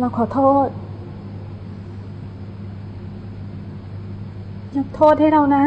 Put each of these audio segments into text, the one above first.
เราขอโทษ ยกโทษให้เรานะ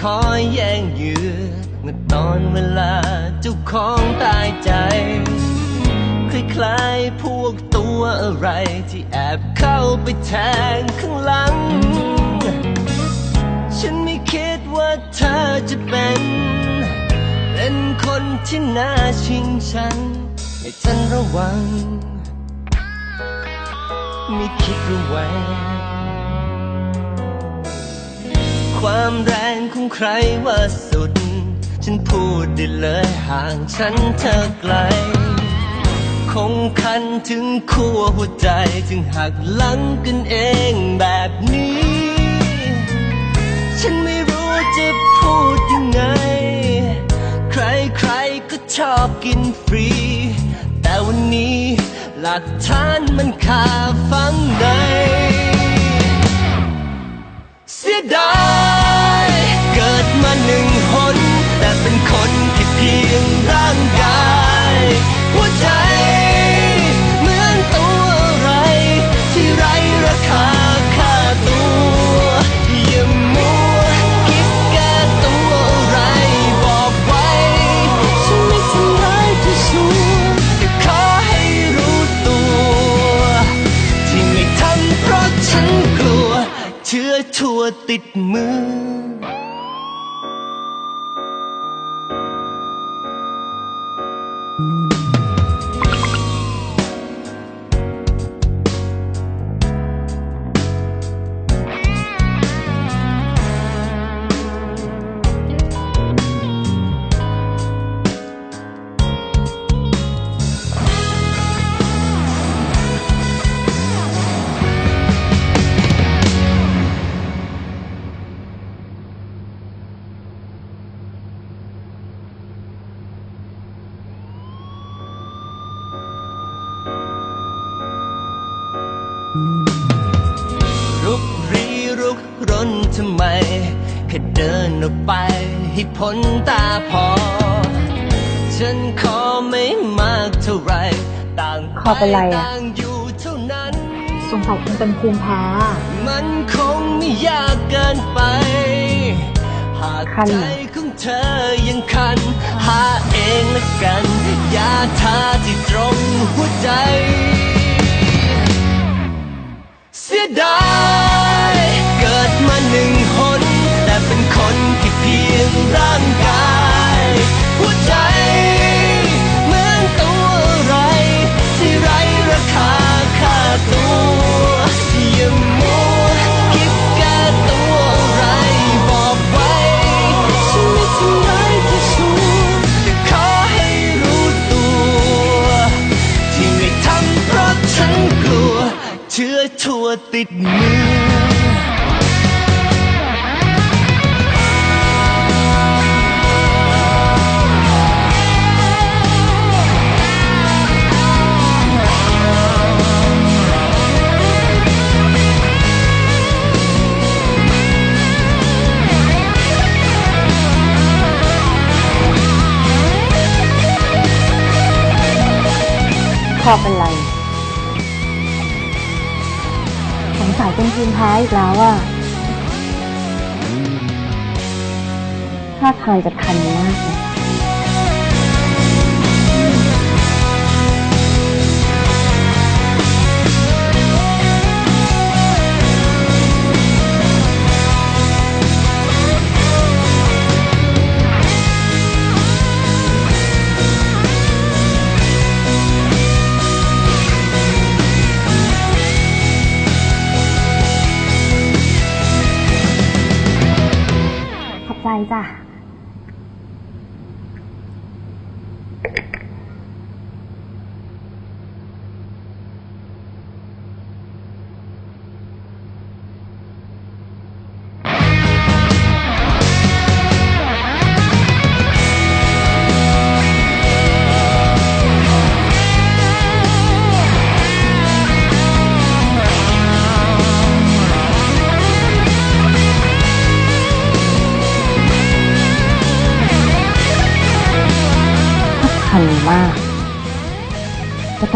คอยแย่งเหยื่อเมื่อตอนเวลาเจ้าของตายใจ คล้ายๆพวกตัวอะไรที่แอบเข้าไปแทงข้างหลัง ฉันไม่คิดว่าเธอจะเป็น เป็นคนที่น่าชิงฉันให้ฉันระวัง ไม่คิดระแวง ความแรงของใครว่าสุด ฉันพูดได้เลยห่างฉันเธอไกล คงคันถึงขั้วหัวใจจึงหักหลังกันเองแบบนี้ ฉันไม่รู้จะพูดยังไง ใครใครก็ชอบกินฟรี แต่วันนี้หลักฐานมันคาฝังใน สียดาย เกิดมาหนึ่ง ติดมือ รุกรนทำไม แค่เดินออกไปให้พ้นตาพอ ฉันขอไม่มากเท่าไร ต่างขอเป็นไรอะ ต่างอยู่เท่านั้น สงสัยคงเป็นภูมิแพ้ มันคงไม่ยากเกินไป หากคันใจเหรอ ของเธอยังคัน หาเองละกันยาทาที่ตรงหัวใจ เสียดาย ร่างกายหัวใจ อเป็นไร สงสัยเป็นทีมิแพ้อีกแล้วอะถ้าทางจะคันมากนะ ว่าจะ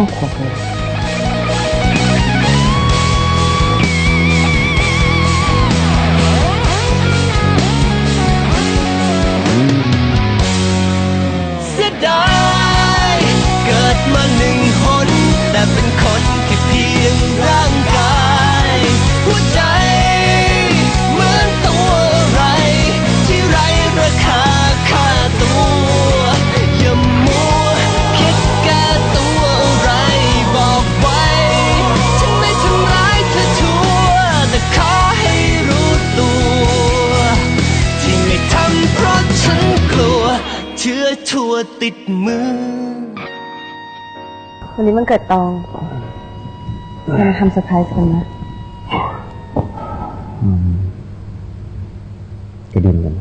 ติดมือ วันนี้มันเกิดตองมาทำเซอร์ไพรส์กันนะก็ดีเหมือนกัน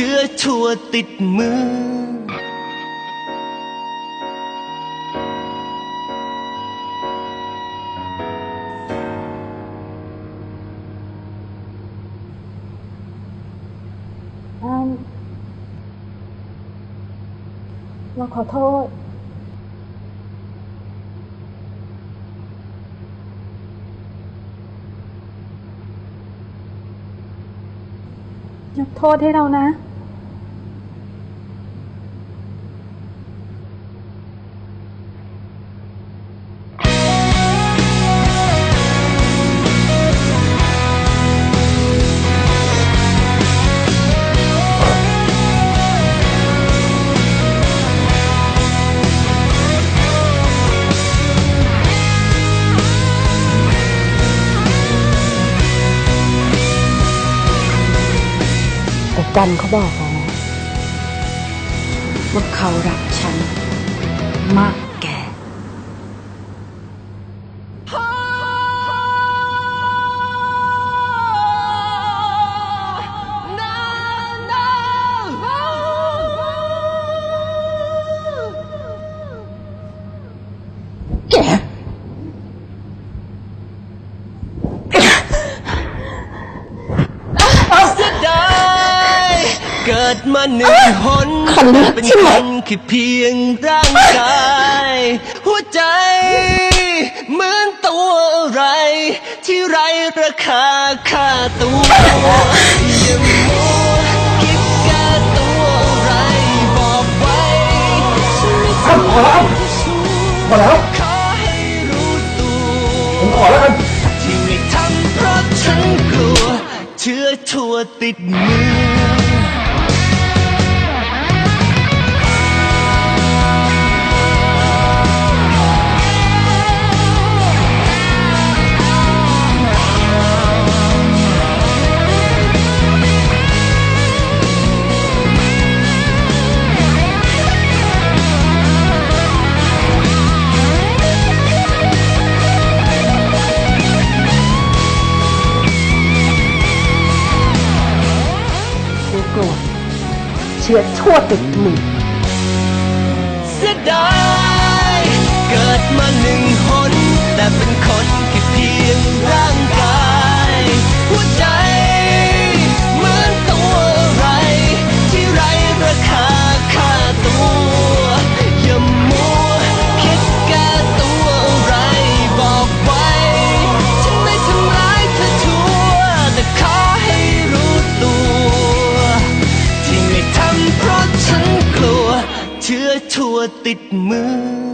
ชื้อชั่วติดมือ อ้ํเราขอโทษ ยกโทษให้เรานะ กันเขาบอกว่าเขารักฉันมาก เกิดมาหนึ่งคนเป็นคนแค่เพียงร่างกาย หัวใจ เหมือนตัวอะไร ที่ไรราคาค่าตัวยังมัวคิดแก่ตัวอะไรบอกไว้ชีวิตพอแล้วพอแล้วขอให้รู้ตัวผมขอแล้วกันที่ไม่ทำเพราะฉันกลัวเชื้อชัวติดมือ ทั่วติดมือเสียดายเกิดมาหนึ่งหนแต่เป็นคนแค่เพียงร่า ติดมือ